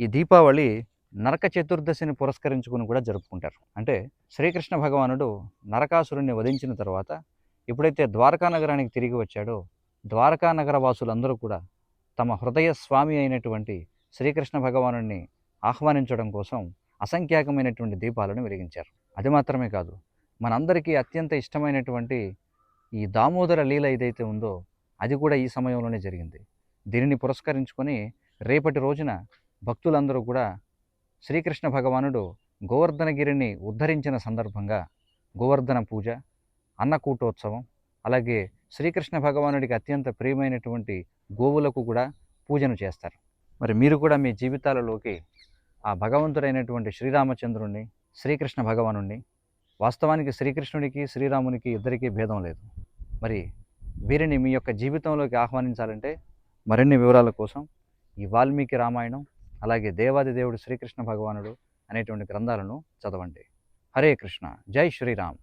ఈ దీపావళి నరక చతుర్దశిని పురస్కరించుకుని కూడా జరుపుకుంటారు. అంటే శ్రీకృష్ణ భగవానుడు నరకాసురుణ్ణి వధించిన తర్వాత ఎప్పుడైతే ద్వారకా నగరానికి తిరిగి వచ్చాడో ద్వారకా నగర వాసులందరూ కూడా తమ హృదయ స్వామి అయినటువంటి శ్రీకృష్ణ భగవానుడిని ఆహ్వానించడం కోసం అసంఖ్యాకమైనటువంటి దీపాలను వెలిగించారు. అది మాత్రమే కాదు మనందరికీ అత్యంత ఇష్టమైనటువంటి ఈ దామోదర లీల ఏదైతే ఉందో అది కూడా ఈ సమయంలోనే జరిగింది. దీనిని పురస్కరించుకొని రేపటి రోజున భక్తులందరూ కూడా శ్రీకృష్ణ భగవానుడు గోవర్ధనగిరిని ఉద్ధరించిన సందర్భంగా గోవర్ధన పూజ అన్నకూటోత్సవం అలాగే శ్రీకృష్ణ భగవానుడికి అత్యంత ప్రియమైనటువంటి గోవులకు కూడా పూజను చేస్తారు. మరి మీరు కూడా మీ జీవితాలలోకి ఆ భగవంతుడైనటువంటి శ్రీరామచంద్రుణ్ణి శ్రీకృష్ణ భగవానుణ్ణి వాస్తవానికి శ్రీకృష్ణుడికి శ్రీరామునికి ఇద్దరికీ భేదం లేదు. మరి వీరిని మీ యొక్క జీవితంలోకి ఆహ్వానించాలంటే మరిన్ని వివరాల కోసం ఈ వాల్మీకి రామాయణం అలాగే దేవాది దేవుడు శ్రీకృష్ణ భగవానుడు అనేటువంటి గ్రంథాలను చదవండి. హరే కృష్ణ. జై శ్రీరామ్.